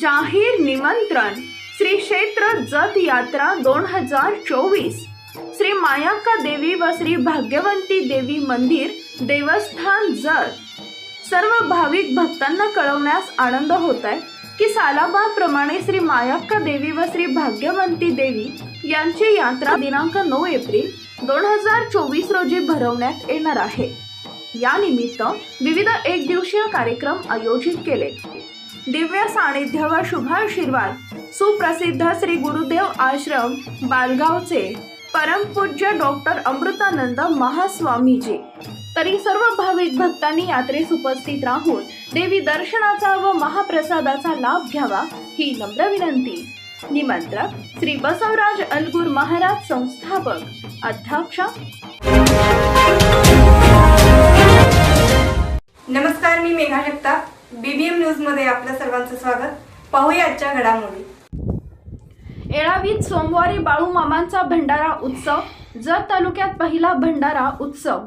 जाहीर निमंत्रण श्री क्षेत्र जत यात्रा दोन हजार चोवीस. श्री मायाक्का देवी व श्री भाग्यवंती देवी मंदिर देवस्थान जत. सर्व भाविक भक्तांना कळवण्यास आनंद होत आहे की सालाबाप्रमाणे श्री मायाक्का देवी व श्री भाग्यवंती देवी यांची यात्रा दिनांक नऊ एप्रिल दोन हजार चोवीस रोजी भरवण्यात येणार आहे. या निमित्त विविध एक दिवसीय कार्यक्रम आयोजित केले. दिव्य सानिध्य व शुभाशीर्वाद सुप्रसिद्ध श्री गुरुदेव आश्रम बालगावचे परमपूज्य डॉक्टर अमृतानंद महास्वामीजी. तरी सर्व भाविक भक्तांनी यात्रेस उपस्थित राहून देवी दर्शनाचा व महाप्रसादाचा लाभ घ्यावा ही नम्र विनंती. निमंत्रक श्री बसवराज अलगुर महाराज संस्थापक. अध्यक्ष. नमस्कार मी मेघा जगताप. बीबीएम न्यूजमध्ये आपलं सर्वांचं स्वागत. पाहूया आजच्या घडामोडी. येळावीत सोमवारी बाळूमामांचा भंडारा उत्सव जत तालुक्यात पहिला भंडारा उत्सव.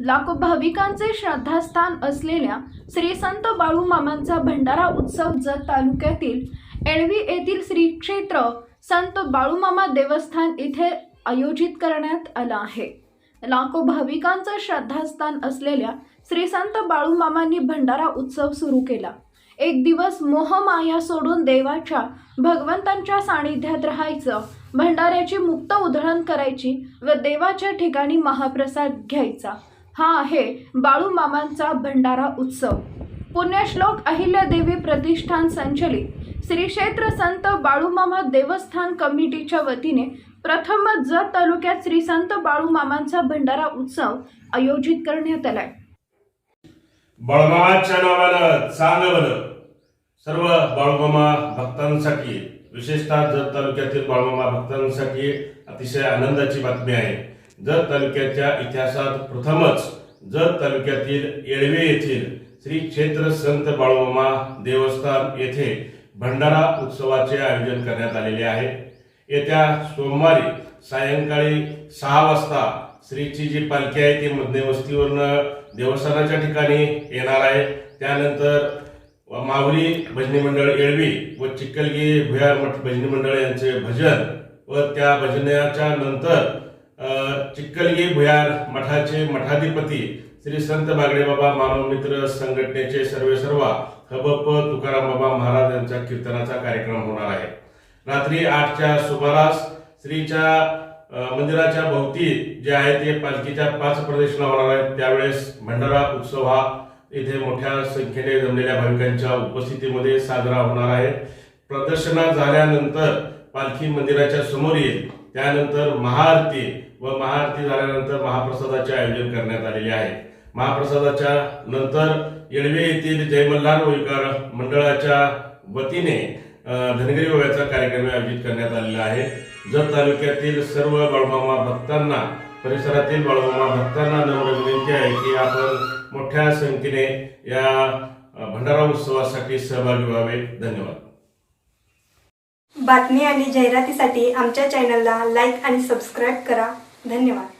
लाखो भाविकांचे श्रद्धास्थान असलेल्या श्री संत बाळूमामांचा भंडारा उत्सव जत तालुक्यातील एळवी येथील श्री क्षेत्र संत बाळूमामा देवस्थान इथे आयोजित करण्यात आला आहे. लाखो भाविकांचं श्रद्धास्थान असलेल्या श्रीसंत बाळूमामांनी भंडारा उत्सव सुरू केला. एक दिवस मोहमाया सोडून देवाच्या भगवंतांच्या सानिध्यात राहायचं भंडाऱ्याची मुक्त उधळण करायची व देवाच्या ठिकाणी महाप्रसाद घ्यायचा हा आहे बाळूमामांचा भंडारा उत्सव. पुण्यश्लोक अहिल्यादेवी प्रतिष्ठान संचलित श्री क्षेत्र संत बाळूमामा देवस्थान कमिटीच्या वतीने प्रथमच जत तालुक्यात श्री संत बाळूमामांचा भंडारा उत्सव आयोजित करण्यात आलाय. बाळमामाच्या नावानं चांगलं सर्व बाळूमामा भक्तांसाठी विशेषतः जत तालुक्यातील बाळूमामा भक्तांसाठी अतिशय आनंदाची बातमी आहे. जत तालुक्याच्या इतिहासात प्रथमच जत तालुक्यातील येळवे येथील श्री क्षेत्र संत बाळूमामा देवस्थान येथे भंडारा उत्सवाचे आयोजन करण्यात आलेले आहे. येत्या सोमवारी सायंकाळी सहा वाजता श्रीची जी पालखी आहे ती मध्यवस्तीवरनं देवस्थानाच्या ठिकाणी येणार आहे. त्यानंतर माहुली भजनी मंडळ येळवी व चिक्कलगी भुयार मठ भजनी मंडळ यांचे भजन व त्या भजनाच्या नंतर चिखलगी चिक्कलगी भुयार मठाचे मठाधिपती श्री संत बागडे बाबा मानव मित्र संघटनेचे सर्वे सर्वा हबप तुकाराम बाबा महाराज यांच्या कीर्तनाचा कार्यक्रम होणार आहे. रात्री आठच्या सुमारास श्रीच्या मंदिराच्या भोवती जे आहे ते पालखीच्या पाच प्रदक्षिणा होणार आहेत. त्यावेळेस भंडारा उत्सव हा इथे मोठ्या संख्येने जमलेल्या भाविकांच्या उपस्थितीमध्ये साजरा होणार आहे. प्रदर्शना झाल्यानंतर पालखी मंदिराच्या समोर येईल. त्यानंतर महाआरती व महाआरती झाल्यानंतर महाप्रसादाचे आयोजन करण्यात आलेले आहे. महाप्रसादाच्या नंतर येळवे येथील जयमल्हार होळकर मंडळाच्या वतीने धनगरी ओव्याचा कार्यक्रम आयोजित करण्यात आलेला आहे. जत तालुक्यातील सर्व बाळूमामा भक्तांना परिसरातील बाळूमामा भक्तांना नम्र विनंती आहे की आपण मोठ्या संख्येने या भंडारा उत्सवासाठी सहभागी व्हावे. धन्यवाद. बातमी आणि जाहिरातीसाठी आमच्या चॅनलला लाईक आणि सबस्क्राईब करा. धन्यवाद.